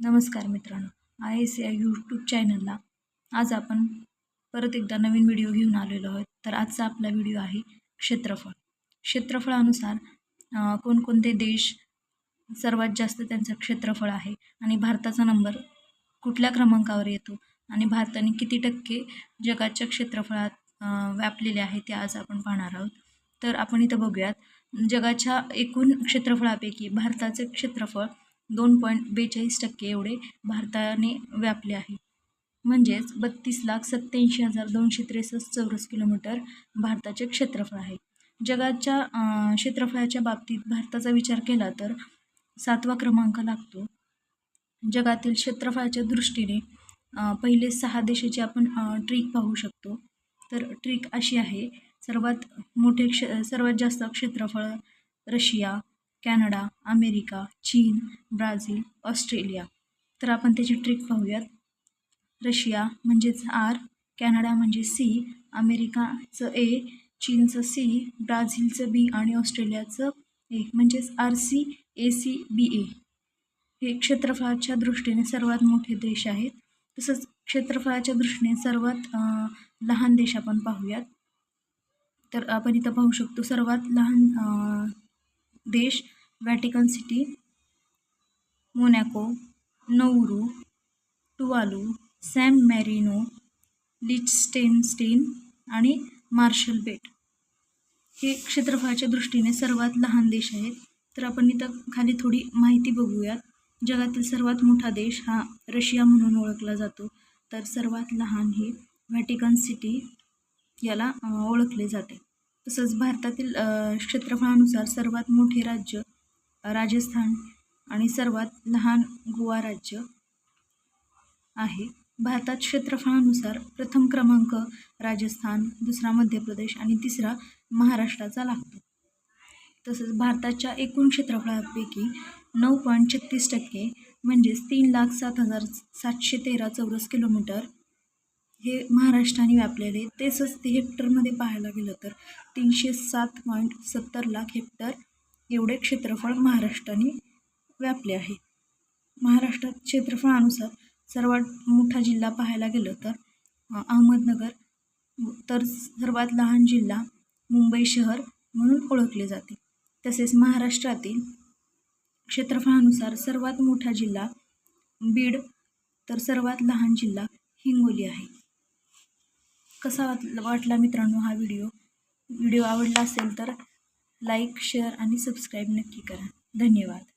नमस्कार मित्रांनो. I S या यूट्यूब चॅनलला आज आपण परत एकदा नवीन व्हिडिओ घेऊन आलेलो आहोत. तर आजचा आपला व्हिडिओ आहे क्षेत्रफळ. क्षेत्रफळानुसार कोणकोणते देश सर्वात जास्त त्यांचं क्षेत्रफळ आहे आणि भारताचा नंबर कुठल्या क्रमांकावर येतो आणि भारताने किती टक्के जगाच्या क्षेत्रफळात व्यापलेले आहे ते आज आपण पाहणार आहोत. तर आपण इथं बघूयात. जगाच्या एकूण क्षेत्रफळापैकी भारताचे क्षेत्रफळ दोन पॉईंट बेचाळीस टक्के एवढे भारताने व्यापले आहे. म्हणजेच बत्तीस लाख सत्त्याऐंशी हजार दोनशे त्रेसष्ट चौरस किलोमीटर भारताचे क्षेत्रफळ आहे. जगाच्या क्षेत्रफळाच्या बाबतीत भारताचा विचार केला तर सातवा क्रमांक लागतो. जगातील क्षेत्रफळाच्या दृष्टीने पहिले सहा देशाची आपण ट्रीक पाहू शकतो. तर ट्रीक अशी आहे सर्वात मोठे क्ष सर्वात जास्त क्षेत्रफळ रशिया कॅनडा अमेरिका चीन ब्राझील ऑस्ट्रेलिया. तर आपण त्याची ट्रिक पाहूयात. रशिया म्हणजेच आर कॅनडा म्हणजे सी अमेरिकाचं ए चीनचं सी ब्राझीलचं बी आणि ऑस्ट्रेलियाचं ए म्हणजेच R C A C B A हे क्षेत्रफळाच्या दृष्टीने सर्वात मोठे देश आहेत. तसंच क्षेत्रफळाच्या दृष्टीने सर्वात लहान देश आपण पाहूयात. तर आपण इथं पाहू शकतो सर्वात लहान देश Vatican City Monaco Nauru Tuvalu San Marino Liechtenstein आणि मार्शल बेट हे क्षेत्रफळाच्या दृष्टीने सर्वात लहान देश आहेत. तर आपण इथं खाली थोडी माहिती बघूयात. जगातील सर्वात मोठा देश हा रशिया म्हणून ओळखला जातो. तर सर्वात लहान हे व्हॅटिकन सिटी याला ओळखले जाते. तसंच भारतातील क्षेत्रफळानुसार सर्वात मोठे राज्य राजस्थान आणि सर्वात लहान गोवा राज्य आहे. भारतात क्षेत्रफळानुसार प्रथम क्रमांक राजस्थान दुसरा मध्य प्रदेश आणि तिसरा महाराष्ट्राचा लागतो. तसंच भारताच्या एकूण क्षेत्रफळापैकी नऊ पॉईंट छत्तीस टक्के म्हणजेच तीन लाख सात हजार सातशे तेरा चौरस किलोमीटर हे महाराष्ट्राने व्यापलेले तसंच ते हेक्टरमध्ये पाहायला गेलं तर तीनशे सात पॉईंट सत्तर लाख हेक्टर एवढे क्षेत्रफळ महाराष्ट्राने व्यापले आहे. महाराष्ट्रात क्षेत्रफळानुसार सर्वात मोठा जिल्हा पाहायला गेलं तर अहमदनगर तर सर्वात लहान जिल्हा मुंबई शहर म्हणून ओळखले जाते. तसेच महाराष्ट्रातील क्षेत्रफळानुसार सर्वात मोठा जिल्हा बीड तर सर्वात लहान जिल्हा हिंगोली आहे. कसा वाटला मित्रांनो हा व्हिडिओ? व्हिडिओ आवडला असेल तर लाईक शेअर आणि सबस्क्राईब नक्की करा. धन्यवाद.